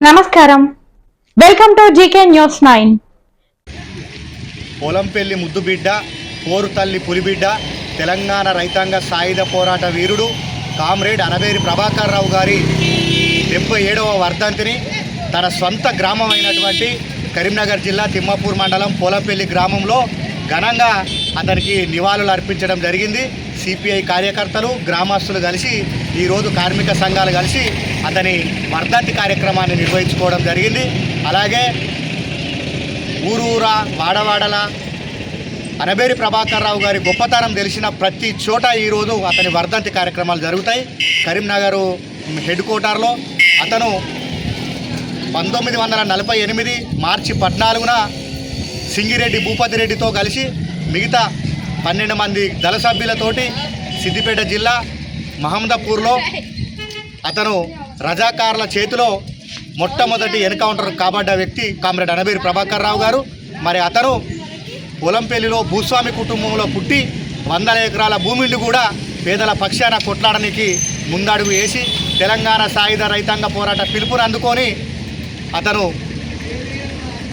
నమస్కారం. Welcome to GK news nine Polampalli ముద్దుబిడ్డ పోరు తల్లి పులిబిడ్డ తెలంగాణ రైతాంగ సాయుధ పోరాట వీరుడు కామ్రేడ్ అనబేరి ప్రభాకర్ రావు గారి డెబ్బై ఏడవ వర్ధంతిని తన సొంత గ్రామం అయినటువంటి కరీంనగర్ జిల్లా తిమ్మాపూర్ మండలం పోలంపల్లి గ్రామంలో ఘనంగా అతనికి నివాళులు అర్పించడం జరిగింది. సిపిఐ కార్యకర్తలు గ్రామస్తులు కలిసి ఈరోజు కార్మిక సంఘాలు కలిసి అతని వర్ధంతి కార్యక్రమాన్ని నిర్వహించుకోవడం జరిగింది. అలాగే ఊరూరా వాడవాడల అనబేరి ప్రభాకర్ రావు గారి గొప్పతనం తెలిసిన ప్రతి చోట ఈరోజు అతని వర్ధంతి కార్యక్రమాలు జరుగుతాయి. కరీంనగర్ హెడ్ క్వార్టర్లో అతను పంతొమ్మిది వందల నలభై ఎనిమిది మార్చి పద్నాలుగున సింగిరెడ్డి భూపతి రెడ్డితో కలిసి మిగతా పన్నెండు మంది దళ సభ్యులతోటి సిద్దిపేట జిల్లా మహమ్మదాపూర్లో అతను రజాకారుల చేతిలో మొట్టమొదటి ఎన్కౌంటర్ కాబడ్డ వ్యక్తి కామ్రేడ్ అనబీర్ ప్రభాకర్ రావు గారు. మరి అతను పొలంపల్లిలో భూస్వామి కుటుంబంలో పుట్టి వందల ఎకరాల భూమిని కూడా పేదల పక్షాన కొట్లాడడానికి ముందడుగు వేసి తెలంగాణ సాయుధ రైతాంగ పోరాట పిలుపును అందుకొని అతను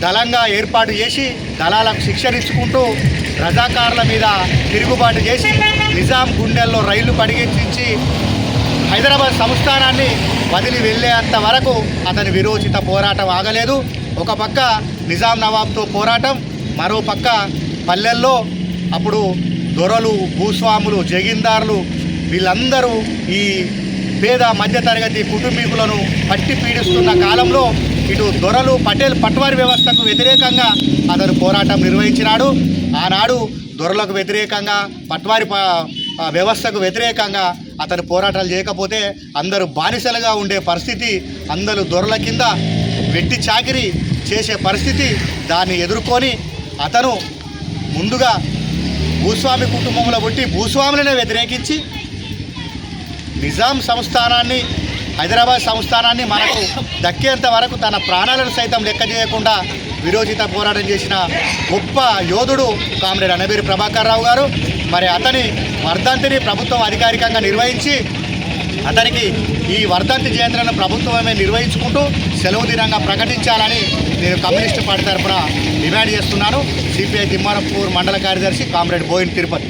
దళంగా ఏర్పాటు చేసి దళాలకు శిక్షణించుకుంటూ రజాకారుల మీద తిరుగుబాటు చేసి నిజాం గుండెల్లో రైళ్ళు పడిగించి హైదరాబాద్ సంస్థానాన్ని వదిలి వెళ్ళేంత వరకు అతని విరోచిత పోరాటం ఆగలేదు. ఒక పక్క నిజాం నవాబ్తో పోరాటం మరో పక్క పల్లెల్లో అప్పుడు దొరలు భూస్వాములు జగీందారులు వీళ్ళందరూ ఈ పేద మధ్యతరగతి కుటుంబీకులను పట్టి పీడిస్తున్న కాలంలో ఇటు దొరలు పటేల్ పట్వారి వ్యవస్థకు వ్యతిరేకంగా అతను పోరాటం నిర్వహించినాడు. ఆనాడు దొరలకు వ్యతిరేకంగా పట్వారి వ్యవస్థకు వ్యతిరేకంగా అతను పోరాటాలు చేయకపోతే అందరూ బానిసలుగా ఉండే పరిస్థితి అందరూ దొరల కింద వెట్టి చాకిరి చేసే పరిస్థితి దాన్ని ఎదుర్కొని అతను ముందుగా భూస్వామి కుటుంబంలో పుట్టి భూస్వాములనే వ్యతిరేకించి నిజాం సంస్థానాన్ని హైదరాబాద్ సంస్థానాన్ని మనకు దక్కేంత వరకు తన ప్రాణాలను సైతం లెక్క చేయకుండా విరోచిత పోరాటం చేసిన గొప్ప యోధుడు కామ్రేడ్ అనబేరి ప్రభాకర్ రావు గారు. మరి అతని వర్ధంతిని ప్రభుత్వం అధికారికంగా నిర్వహించి అతనికి ఈ వర్ధంతి జయంత్రను ప్రభుత్వమే నిర్వహించుకుంటూ సెలవు దినంగా ప్రకటించాలని నేను కమ్యూనిస్ట్ పార్టీ తరఫున డిమాండ్ చేస్తున్నాను. సిపిఐ తిమ్మారపూర్ మండల కార్యదర్శి కామ్రేడ్ బోయిన్ తిరుపతి.